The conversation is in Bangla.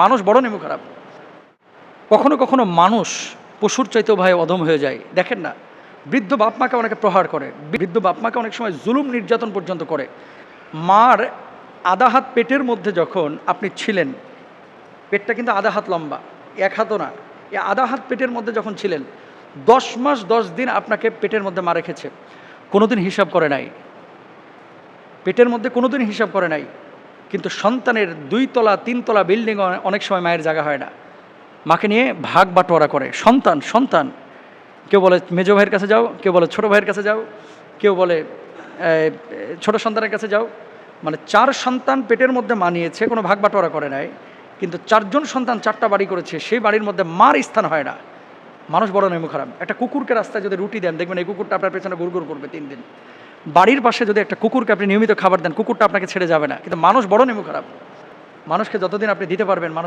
মানুষ বড় নেমু খারাপ। কখনো কখনো মানুষ পশুর চাইতেও ভাই অধম হয়ে যায়। দেখেন না, বৃদ্ধ বাপ মাকে অনেকে প্রহার করে। বৃদ্ধ বাপ মাকে অনেক সময় জুলুম নির্যাতন পর্যন্ত করে। মার আধা হাত পেটের মধ্যে যখন আপনি ছিলেন, পেটটা কিন্তু আধা হাত লম্বা, এক হাতও না, এ আধা হাত পেটের মধ্যে যখন ছিলেন, দশ মাস দশ দিন আপনাকে পেটের মধ্যে মা রেখেছে। কোনোদিন হিসাব করে নাই। পেটের মধ্যে কোনোদিন হিসাব করে নাই। কিন্তু সন্তানের দুই তলা তিন তলা বিল্ডিং অনেক সময় মায়ের জায়গা হয় না। মাকে নিয়ে ভাগ বাটোয়ারা করে। সন্তান সন্তান। কেউ বলে, মেজো ভাইয়ের কাছে যাও। কেউ বলে, ছোট ভাইয়ের কাছে যাও। কেউ বলে ছোট সন্তানের কাছে যাও। মানে চার সন্তান পেটের মধ্যে মানিয়েছে কোনো ভাগ বাটোয়ারা করে নাই। কিন্তু চারজন সন্তান চারটা বাড়ি করেছে, সেই বাড়ির মধ্যে মার স্থান হয় না। মানুষ বড় নেমু খারাপ। একটা কুকুরকে রাস্তায় যদি রুটি দেন, দেখবেন এই কুকুরটা আপনার পেছনে গুড় করবে তিন দিন। বাড়ির পাশে যদি একটা কুকুরকে আপনি নিয়মিত খাবার দেন, কুকুরটা আপনাকে ছেড়ে যাবে না। কিন্তু মানুষ বড় নেমু খারাপ মানুষকে যতদিন আপনি দিতে পারবেন, মানুষ